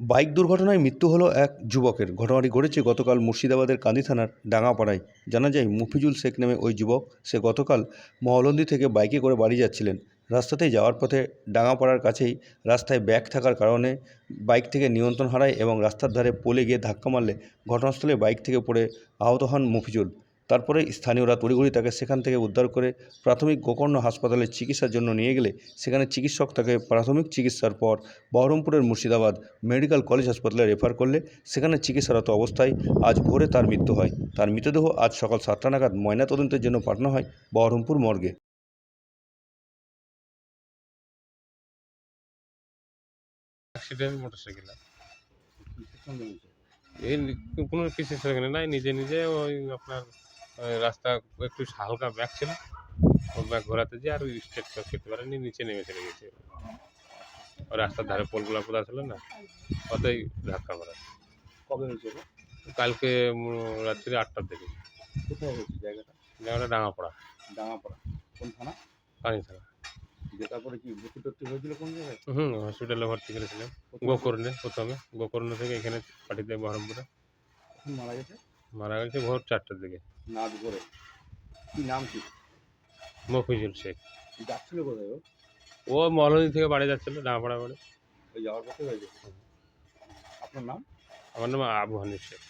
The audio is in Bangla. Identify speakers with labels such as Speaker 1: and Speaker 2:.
Speaker 1: বাইক দুর্ঘটনায় মৃত্যু হলো এক যুবকের। ঘটনাটি ঘটেছে গতকাল মুর্শিদাবাদের কান্দি থানার ডাঙাপাড়ায়। জানা যায়, মফিজুল শেখ নামে ওই যুবক, সে গতকাল মহলন্দি থেকে বাইকে করে বাড়ি যাচ্ছিলেন। রাস্তাতেই যাওয়ার পথে ডাঙ্গাপাড়ার কাছেই রাস্তায় ব্যাগ থাকার কারণে বাইক থেকে নিয়ন্ত্রণ হারায় এবং রাস্তার ধারে পোলে গিয়ে ধাক্কা মারলে ঘটনাস্থলে বাইক থেকে পড়ে আহত হন মফিজুল। তারপরে স্থানীয়রা তড়িঘড়ি তাকে সেখান থেকে উদ্ধার করে প্রাথমিক গোকর্ণ হাসপাতালে চিকিৎসার জন্য নিয়ে গেলে। সেখানে চিকিৎসক তাকে প্রাথমিক চিকিৎসার পর বহরমপুরের মুর্শিদাবাদ মেডিকেল কলেজ হাসপাতালে রেফার করলে। সেখানে চিকিৎসারত অবস্থায় আজ ভোরে তার মৃত্যু হয়। তার মৃতদেহ আজ সকাল সাতটা নাগাদ ময়নাতদন্তের জন্য পাঠানো হয় বহরমপুর মর্গে।
Speaker 2: কোনো কিছু নাই, নিজে নিজে ওই আপনার রাস্তা একটু হালকা ব্যাগ ছিল ও ব্যাগ ঘোরাতে যে আর ওই স্টেট করতে পারেনি নিচে নেমে চলে গেছে। ওই রাস্তার ধারে পোলগুলো পোতা ছিল না ওতেই ধাক্কা মারা।
Speaker 3: কবে হয়েছে এটা?
Speaker 2: কালকে রাত্রি আটটার দিকে।
Speaker 3: কোথায় হয়েছে জায়গাটা?
Speaker 2: জায়গাটা ডাঙাপড়া।
Speaker 3: ডাঙাপাড়া। কোন থানা?
Speaker 2: পানি থানা
Speaker 3: যে তারপরে কি ভর্তি টর্তি হয়েছিল কোন জায়গায়?
Speaker 2: হুম হসপিটালে ভর্তি করেছিলাম। গোকর্ণে প্রথমে। গোকর্ণ থেকে এখানে পাঠিয়ে দেয় বহরমপুরে।
Speaker 3: মারা গেছে?
Speaker 2: মারা গেছে ভোর চারটার দিকে।
Speaker 3: নাচ করে কি নাম কি?
Speaker 2: মফিজুল শেখ।
Speaker 3: যাচ্ছিল কোথায় ও?
Speaker 2: মহলনী থেকে বাড়ি যাচ্ছিল ডাঙাপাড়া বাড়ি।
Speaker 3: ওই যাওয়ার পথে হয়ে আপনার নাম?
Speaker 2: আমার নাম আবু হানিফ শেখ।